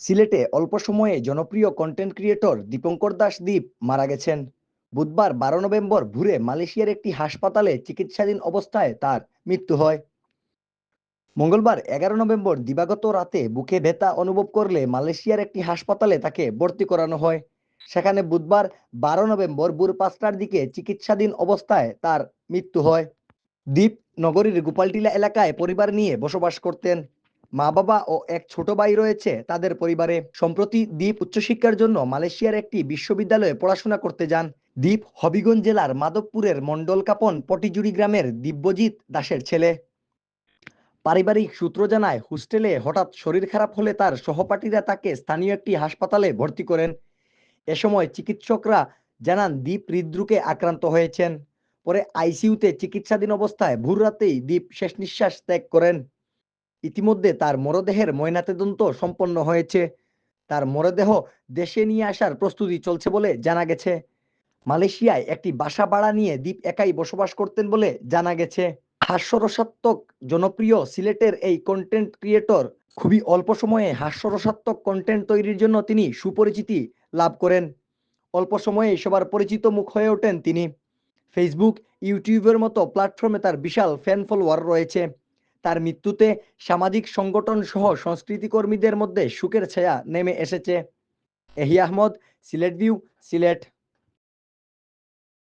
সিলেটে অল্প সময়ে জনপ্রিয় কন্টেন্ট ক্রিয়েটর দীপঙ্কর দাস দীপ মারা গেছেন। বুধবার বারো নভেম্বর ভোরে মালয়েশিয়ার একটি হাসপাতালে চিকিৎসাধীন অবস্থায় তার মৃত্যু হয়। মঙ্গলবার এগারো নভেম্বর দিবাগত রাতে বুকে ব্যথা অনুভব করলে মালয়েশিয়ার একটি হাসপাতালে তাকে ভর্তি করানো হয়। সেখানে বুধবার বারো নভেম্বর ভোর পাঁচটার দিকে চিকিৎসাধীন অবস্থায় তার মৃত্যু হয়। দ্বীপ নগরীর গোপালটিলা এলাকায় পরিবার নিয়ে বসবাস করতেন। মা বাবা ও এক ছোট ভাই রয়েছে তাদের পরিবারে। সম্প্রতি দ্বীপ উচ্চশিক্ষার জন্য মালয়েশিয়ার একটি বিশ্ববিদ্যালয়ে পড়াশোনা করতে যান। দ্বীপ হবিগঞ্জ জেলার মাধবপুরের মন্ডল কাপন পটিজুড়ি গ্রামের দিব্যজিৎ দাসের ছেলে। পারিবারিক সূত্র জানায়, হোস্টেলে হঠাৎ শরীর খারাপ হলে তার সহপাঠীরা তাকে স্থানীয় একটি হাসপাতালে ভর্তি করেন। এ সময় চিকিৎসকরা জানান, দ্বীপ হৃদরোগে আক্রান্ত হয়েছেন। পরে আইসিইউতে চিকিৎসাধীন অবস্থায় ভোর রাতেই দ্বীপ শেষ নিঃশ্বাস ত্যাগ করেন। ইতিমধ্যে তার মরদেহের ময়নাতদন্ত সম্পন্ন হয়েছে। তার মরদেহ দেশে নিয়ে আসার প্রস্তুতি চলছে বলে জানা গেছে। মালয়েশিয়ায় একটি বাসা ভাড়া নিয়ে দ্বীপ একাই বসবাস করতেন বলে জানা গেছে। হাস্যরসাত্মক, জনপ্রিয় সিলেটের এই কন্টেন্ট ক্রিয়েটর খুবই অল্প সময়ে হাস্যরসাত্মক কন্টেন্ট তৈরির জন্য তিনি সুপরিচিতি লাভ করেন। অল্প সময়ে সবার পরিচিত মুখ হয়ে ওঠেন তিনি। ফেসবুক ইউটিউবের মতো প্ল্যাটফর্মে তার বিশাল ফ্যান ফলোয়ার রয়েছে। তার মৃত্যুতে সামাজিক সংগঠন সহ সংস্কৃতি কর্মীদের মধ্যে সুখের ছায়া নেমে এসেছে। এহি আহমদ, সিলেট ভিউ সিলেট।